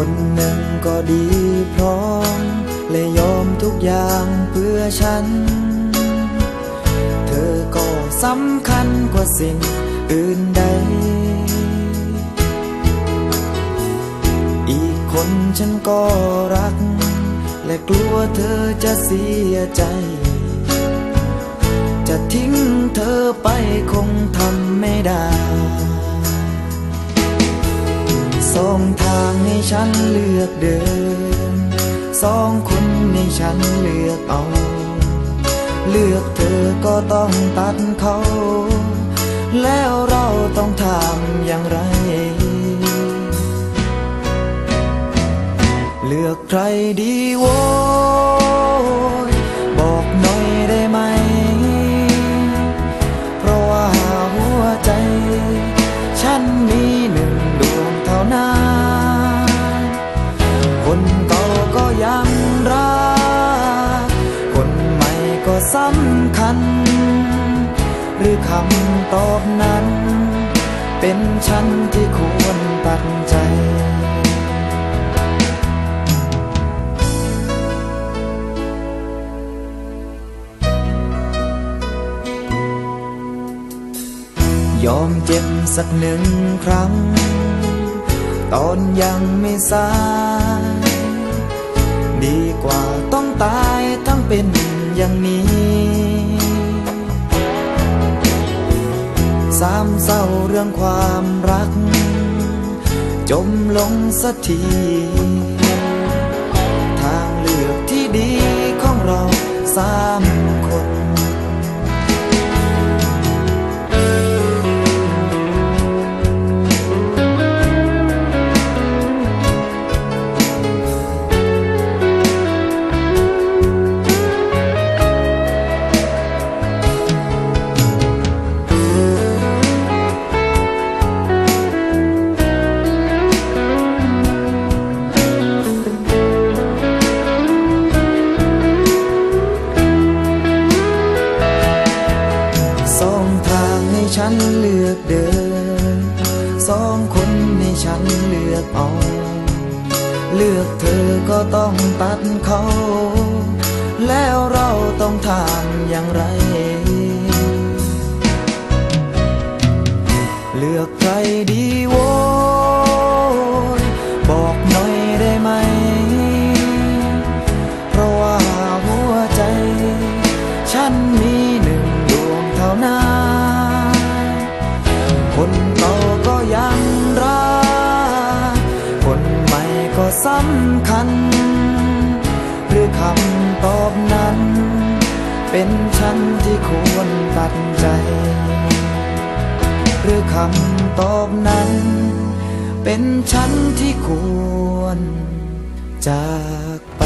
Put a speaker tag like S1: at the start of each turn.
S1: คนหนึ่งก็ดีพร้อม และยอมทุกอย่างเพื่อฉัน เธอก็สำคัญกว่าสิ่งอื่นใด อีกคนฉันก็รัก และกลัวเธอจะเสียใจ จะทิ้งเธอไปคงทำไม่ได้ สองทางให้ฉันเลือกเดิน สองคนให้ฉันเลือกเอา เลือกเธอก็ต้องตัดเขา แล้วเราต้องทำอย่างไร เลือกใครดีวะ สำคัญ หรือคำตอบนั้น เป็นฉันที่ควรตัดใจยอมเจ็บสักหนึ่งครั้ง ตอนยังไม่สาย ดีกว่า อย่างนี้ สามเศร้าเรื่องความรัก จมลงสักที ฉันเลือกเดิน สองคนให้ฉันเลือกเอา เลือกเธอก็ต้องตัดเขา แล้วเราต้องทำอย่างไร เลือกใครดีโว้ยบอก คนเก่าก็ยังรัก คนใหม่ก็สำคัญ หรือคำตอบนั้น เป็นฉันที่ควรตัดใจ หรือคำตอบนั้น เป็นฉันที่ควรจากไป